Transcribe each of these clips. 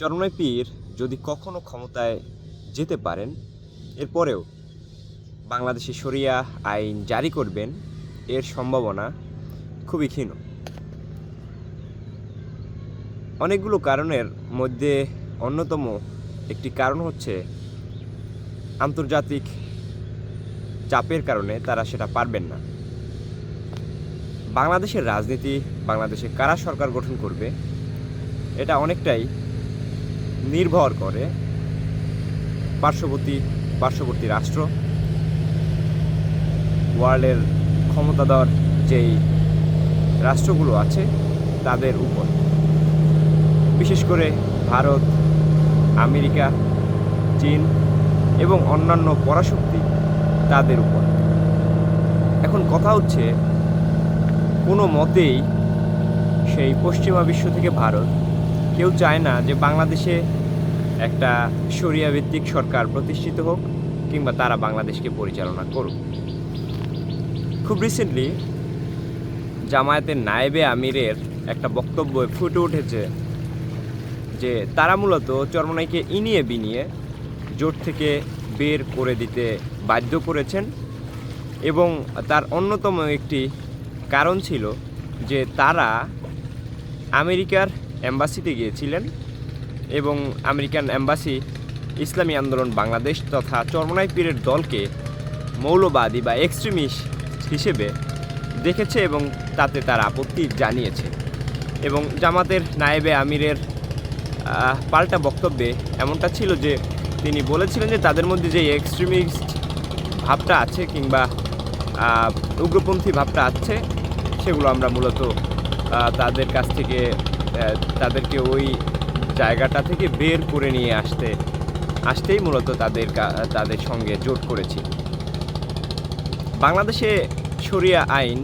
চরমনাই পীর যদি কখনো ক্ষমতায় যেতে পারেন, এরপরেও বাংলাদেশে শরিয়া আইন জারি করবেন, এর সম্ভাবনা খুবই ক্ষীণ। অনেকগুলো কারণের মধ্যে অন্যতম একটি কারণ হচ্ছে আন্তর্জাতিক চাপের কারণে তারা সেটা পারবেন না। বাংলাদেশের রাজনীতি, বাংলাদেশে কারা সরকার গঠন করবে, এটা অনেকটাই নির্ভর করে পার্শ্ববর্তী পার্শ্ববর্তী রাষ্ট্র। ওয়ার্ল্ডের ক্ষমতাধর যেই রাষ্ট্রগুলো আছে, তাদের উপর। বিশেষ করে ভারত, আমেরিকা, চীন এবং অন্যান্য পরাশক্তি তাদের উপর। এখন কথা হচ্ছে, কোনো মতেই সেই পশ্চিমা বিশ্ব থেকে ভারত কেউ চায় না যে বাংলাদেশে একটা শরিয়া ভিত্তিক সরকার প্রতিষ্ঠিত হোক কিংবা তারা বাংলাদেশকে পরিচালনা করুক। খুব রিসেন্টলি জামায়াতের নায়েবে আমিরের একটা বক্তব্য ফুটে উঠেছে যে তারা মূলত চরমনাইকে ইনিয়ে বিনিয়ে জোট থেকে বের করে দিতে বাধ্য করেছেন এবং তার অন্যতম একটি কারণ ছিল যে তারা আমেরিকার অ্যাম্বাসিতে গিয়েছিলেন এবং আমেরিকান অ্যাম্বাসি ইসলামী আন্দোলন বাংলাদেশ তথা চরমনাই পীরের দলকে মৌলবাদী বা এক্সট্রিমিস্ট হিসেবে দেখেছে এবং তাতে তার আপত্তি জানিয়েছে এবং জামাতের নায়েবে আমিরের পাল্টা বক্তব্যে এমনটা ছিল যে তিনি বলেছিলেন যে তাদের মধ্যে যে এক্সট্রিমিস্ট ভাবটা আছে কিংবা উগ্রপন্থী ভাবটা আছে সেগুলো আমরা মূলত তাদের কাছ থেকে তাদেরকে ওই জায়গাটা থেকে বের করে নিয়ে আসতে, আসতেই মূলত তাদের তাদের সঙ্গে জোট করেছি। বাংলাদেশে শরিয়া আইন,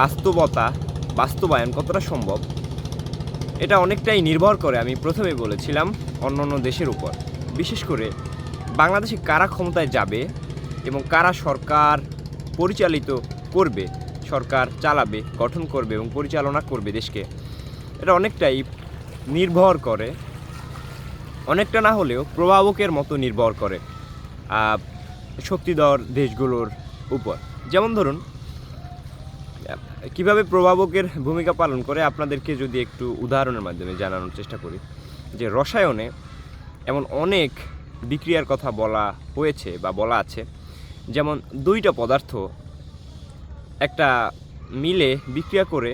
বাস্তবতা, বাস্তবায়ন কতটা সম্ভব, এটা অনেকটাই নির্ভর করে, আমি প্রথমে বলেছিলাম অন্য অন্য দেশের উপর। বিশেষ করে বাংলাদেশে কারা ক্ষমতায় যাবে এবং কারা সরকার পরিচালিত করবে, সরকার চালাবে, গঠন করবে এবং পরিচালনা করবে দেশকে এটা অনেকটাই নির্ভর করে। অনেকটা না হলেও প্রভাবকের মতো নির্ভর করে শক্তিধর দেশগুলোর উপর। যেমন ধরুন, কীভাবে প্রভাবকের ভূমিকা পালন করে, আপনাদেরকে যদি একটু উদাহরণের মাধ্যমে জানানোর চেষ্টা করি, যে রসায়নে এমন অনেক বিক্রিয়ার কথা বলা হয়েছে বা বলা আছে, যেমন দুইটা পদার্থ একটা মিলে বিক্রিয়া করে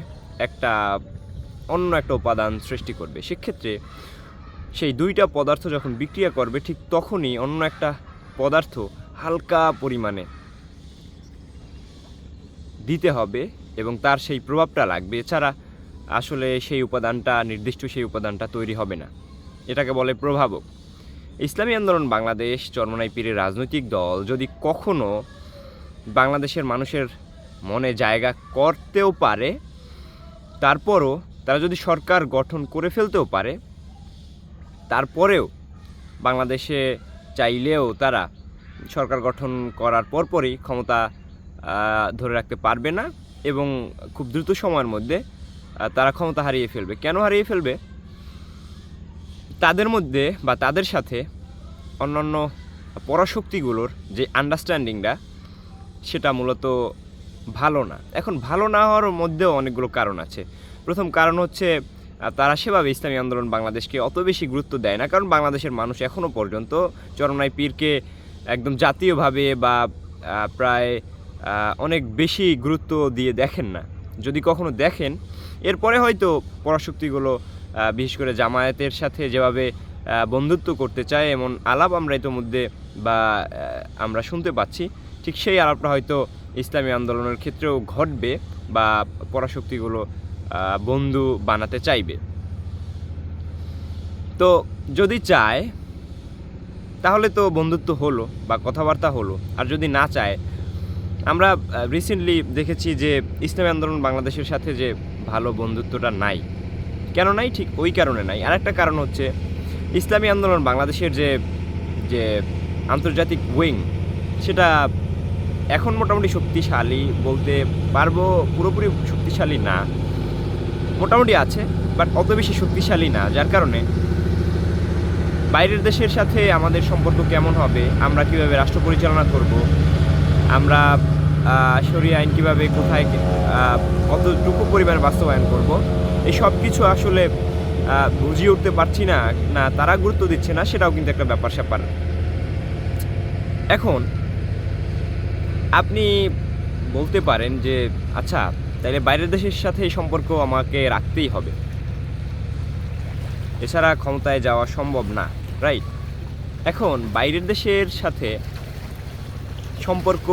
একটা অন্য একটা উপাদান সৃষ্টি করবে। সেক্ষেত্রে সেই দুইটা পদার্থ যখন বিক্রিয়া করবে, ঠিক তখনই অন্য একটা পদার্থ হালকা পরিমাণে দিতে হবে এবং তার সেই প্রভাবটা লাগবে। এছাড়া আসলে সেই উপাদানটা, নির্দিষ্ট সেই উপাদানটা তৈরি হবে না। এটাকে বলে প্রভাবক। ইসলামী আন্দোলন বাংলাদেশ চরমনাই পীরের রাজনৈতিক দল যদি কখনো বাংলাদেশের মানুষের মনে জায়গা করতেও পারে, তারপরও তারা যদি সরকার গঠন করে ফেলতেও পারে, তারপরেও বাংলাদেশে চাইলেও তারা সরকার গঠন করার পরপরই ক্ষমতা ধরে রাখতে পারবে না এবং খুব দ্রুত সময়ের মধ্যে তারা ক্ষমতা হারিয়ে ফেলবে। কেন হারিয়ে ফেলবে? তাদের মধ্যে বা তাদের সাথে অন্যান্য পরাশক্তিগুলোর যে আন্ডারস্ট্যান্ডিংটা সেটা মূলত ভালো না। এখন ভালো না হওয়ার মধ্যেও অনেকগুলো কারণ আছে। প্রথম কারণ হচ্ছে তারা সেভাবে ইসলামী আন্দোলন বাংলাদেশকে অত বেশি গুরুত্ব দেয় না। কারণ বাংলাদেশের মানুষ এখনও পর্যন্ত চরমনাই পীরকে একদম জাতীয়ভাবে বা প্রায় অনেক বেশি গুরুত্ব দিয়ে দেখেন না। যদি কখনো দেখেন, এরপরে হয়তো পরাশক্তিগুলো বিশেষ করে জামায়াতের সাথে যেভাবে বন্ধুত্ব করতে চায়, এমন আলাপ আমরা ইতোমধ্যে বা আমরা শুনতে পাচ্ছি, ঠিক সেই আলাপটা হয়তো ইসলামী আন্দোলনের ক্ষেত্রেও ঘটবে বা পরাশক্তিগুলো বন্ধু বানাতে চাইবে। তো যদি চায়, তাহলে তো বন্ধুত্ব হলো বা কথাবার্তা হলো। আর যদি না চায়, আমরা রিসেন্টলি দেখেছি যে ইসলামী আন্দোলন বাংলাদেশের সাথে যে ভালো বন্ধুত্বটা নাই। কেন নাই? ঠিক ওই কারণে নাই। আরেকটা কারণ হচ্ছে, ইসলামী আন্দোলন বাংলাদেশের যে যে আন্তর্জাতিক উইং সেটা এখন মোটামুটি শক্তিশালী বলতে পারব পুরোপুরি শক্তিশালী না। মোটামুটি আছে বাট অত বেশি শক্তিশালী না যার কারণে বাইরের দেশের সাথে আমাদের সম্পর্ক কেমন হবে আমরা কীভাবে রাষ্ট্র পরিচালনা করব আমরা আহ, আইন কীভাবে কোথায় কতটুকু পরিমাণ বাস্তবায়ন করব এই সব কিছু আসলে বুঝিয়ে উঠতে পারছি না না তারা গুরুত্ব দিচ্ছে না সেটাও কিন্তু একটা ব্যাপার স্যাপার। এখন আপনি বলতে পারেন যে আচ্ছা তাহলে বাইরের দেশের সাথে এই সম্পর্ক আমাকে রাখতেই হবে। এছাড়া ক্ষমতায় যাওয়া সম্ভব না রাইট এখন বাইরের দেশের সাথে সম্পর্ক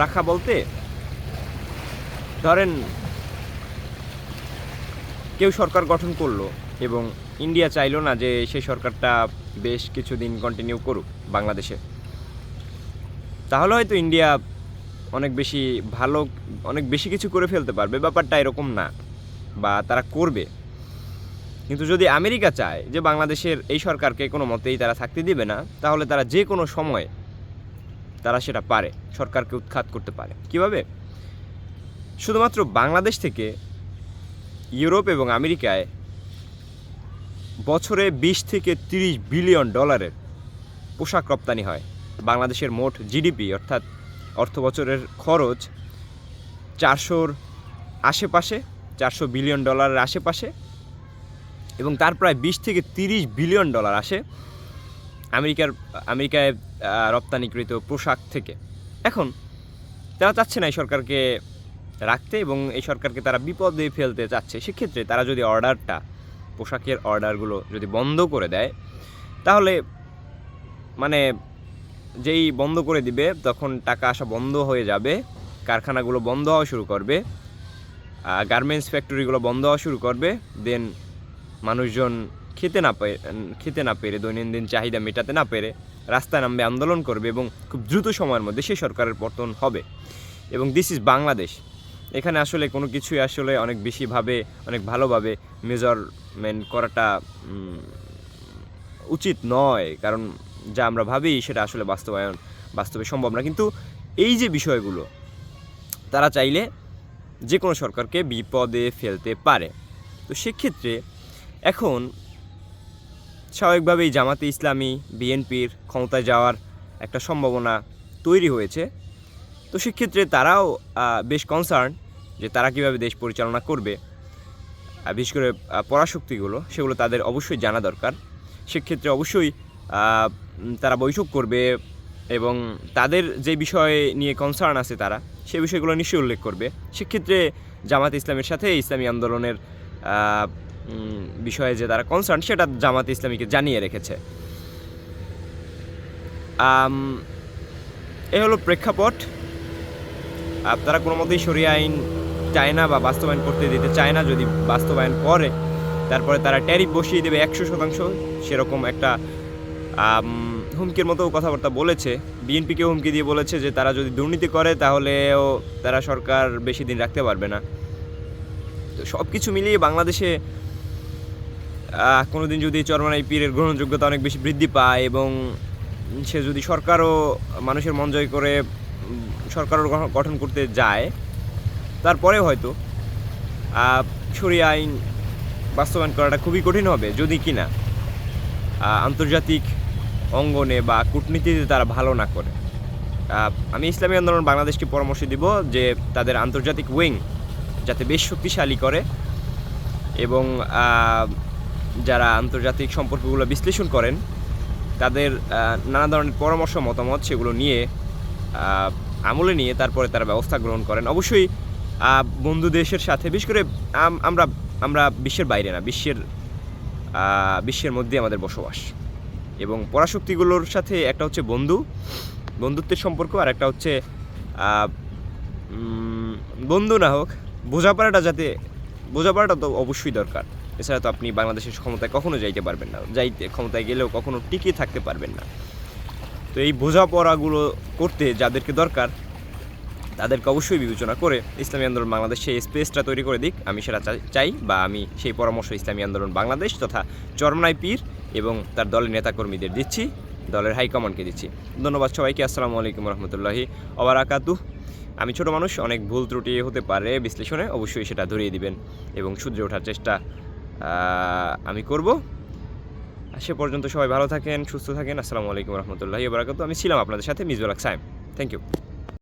রাখা বলতে, ধরেন কেউ সরকার গঠন করল এবং ইন্ডিয়া চাইলো না যে সেই সরকারটা বেশ কিছুদিন কন্টিনিউ করুক বাংলাদেশে। তাহলে হয়তো ইন্ডিয়া অনেক বেশি ভালো, অনেক বেশি কিছু করে ফেলতে পারবে, ব্যাপারটা এরকম না। বা তারা করবে। কিন্তু যদি আমেরিকা চায় যে বাংলাদেশের এই সরকারকে কোনো মতেই তারা থাকতে দিবে না, তাহলে তারা যে কোনো সময় তারা সেটা পারে, সরকারকে উৎখাত করতে পারে। কীভাবে? শুধুমাত্র বাংলাদেশ থেকে ইউরোপ এবং আমেরিকায় বছরে বিশ থেকে তিরিশ বিলিয়ন ডলারের পোশাক রপ্তানি হয়। বাংলাদেশের মোট জিডিপি, অর্থাৎ অর্থ বছরের খরচ চারশোর আশেপাশে, চারশো বিলিয়ন ডলারের আশেপাশে এবং তার প্রায় বিশ থেকে তিরিশ বিলিয়ন ডলার আসে আমেরিকার, আমেরিকায় রপ্তানিকৃত পোশাক থেকে। এখন তারা চাচ্ছে না এই সরকারকে রাখতে এবং এই সরকারকে তারা বিপদে ফেলতে চাচ্ছে। সেক্ষেত্রে তারা যদি অর্ডারটা, পোশাকের অর্ডারগুলো যদি বন্ধ করে দেয়, তাহলে মানে যেই বন্ধ করে দিবে, তখন টাকা আসা বন্ধ হয়ে যাবে, কারখানাগুলো বন্ধ হওয়া শুরু করবে গার্মেন্টস ফ্যাক্টরিগুলো বন্ধ হওয়া শুরু করবে দেন মানুষজন খেতে না পেরে খেতে না পেরে, দৈনন্দিন চাহিদা মেটাতে না পেরে রাস্তায় নামবে, আন্দোলন করবে এবং খুব দ্রুত সময়ের মধ্যে সেই সরকারের পতন হবে। এবং দিস ইজ বাংলাদেশ। এখানে আসলে কোনো কিছুই আসলে অনেক বেশিভাবে, অনেক ভালোভাবে মেজারমেন্ট করাটা উচিত নয়। কারণ যা আমরা ভাবি, সেটা আসলে বাস্তবায়ন, বাস্তবে সম্ভব না। কিন্তু এই যে বিষয়গুলো, তারা চাইলে যে কোনো সরকারকে বিপদে ফেলতে পারে। তো সেক্ষেত্রে এখন স্বাভাবিকভাবেই জামাতে ইসলামী, বিএনপির ক্ষমতায় যাওয়ার একটা সম্ভাবনা তৈরি হয়েছে। তো সেক্ষেত্রে তারাও বেশ কনসার্ন যে তারা কীভাবে দেশ পরিচালনা করবে। বিশেষ করে পরাশক্তিগুলো, সেগুলো তাদের অবশ্যই জানা দরকার। সেক্ষেত্রে অবশ্যই তারা বৈঠক করবে এবং তাদের যে বিষয় নিয়ে কনসার্ন আছে তারা সেই বিষয়গুলো নিশ্চয়ই উল্লেখ করবে। সেক্ষেত্রে জামাত ইসলামের সাথে ইসলামী আন্দোলনের বিষয়ে যে তারা কনসার্ন সেটা জামাত ইসলামীকে জানিয়ে রেখেছে। এ হলো প্রেক্ষাপট। আপনারা কোনো মতেই সরিয়া আইন চায় না বা বাস্তবায়ন করতে দিতে চায় না। যদি বাস্তবায়ন করে, তারপরে তারা ট্যারিফ বসিয়ে দেবে একশো শতাংশ, সেরকম একটা হুমকির মতো কথাবার্তা বলেছে। বিএনপিকে হুমকি দিয়ে বলেছে যে তারা যদি দুর্নীতি করে তাহলেও তারা সরকার বেশি দিন রাখতে পারবে না। তো সব কিছু মিলিয়ে বাংলাদেশে আহ, কোনোদিন যদি চরমানাই পীরের গ্রহণযোগ্যতা অনেক বেশি বৃদ্ধি পায় এবং সে যদি সরকারও মানুষের মন জয় করে সরকারও গঠন- করতে যায় তারপরে হয়তো শরিয়া আইন বাস্তবায়ন করাটা খুবই কঠিন হবে যদি কিনা আন্তর্জাতিক অঙ্গনে বা কূটনীতিতে তারা ভালো না করে। আমি ইসলামী আন্দোলন বাংলাদেশকে পরামর্শ দিব যে তাদের আন্তর্জাতিক উইং যাতে বেশ শক্তিশালী করে এবং যারা আন্তর্জাতিক সম্পর্কগুলো বিশ্লেষণ করেন, তাদের নানা ধরনের পরামর্শ, মতামত সেগুলো নিয়ে আমলে নিয়ে তারপরে তারা ব্যবস্থা গ্রহণ করেন। অবশ্যই বন্ধু দেশের সাথে, বিশেষ করে আমরা আমরা বিশ্বের বাইরে না, বিশ্বের বিশ্বের মধ্যে আমাদের বসবাস। এবং পরাশক্তিগুলোর সাথে একটা হচ্ছে বন্ধু, বন্ধুত্বের সম্পর্ক আর একটা হচ্ছে বন্ধু না হোক, বোঝাপড়াটা যাতে, বোঝাপড়াটা তো অবশ্যই দরকার। এছাড়া তো আপনি বাংলাদেশের ক্ষমতায় কখনো যাইতে পারবেন না। যাইতে, ক্ষমতায় গেলেও কখনো টিকে থাকতে পারবেন না। তো এই বোঝাপড়াগুলো করতে যাদেরকে দরকার, তাদেরকে অবশ্যই বিবেচনা করে ইসলামী আন্দোলন বাংলাদেশ সেই স্পেসটা তৈরি করে দিক। আমি সেটা চাই- বা আমি সেই পরামর্শ ইসলামী আন্দোলন বাংলাদেশ তথা চরমনাই পীর এবং তার দলের নেতাকর্মীদের দিচ্ছি, দলের হাইকমান্ডকে দিচ্ছি। ধন্যবাদ সবাইকে, আসসালামু আলাইকুম রহমতুল্লাহি ওবরাকাতু আমি ছোট মানুষ, অনেক ভুল ত্রুটি হতে পারে বিশ্লেষণে, অবশ্যই সেটা ধরিয়ে দিবেন এবং শুধরে ওঠার চেষ্টা আমি করব। সে পর্যন্ত সবাই ভালো থাকেন, সুস্থ থাকেন, আসসালামু আলাইকুম রহমতুল্লাহি বারাকাতু আমি ছিলাম আপনাদের সাথে মিজুল সাইম থ্যাংক ইউ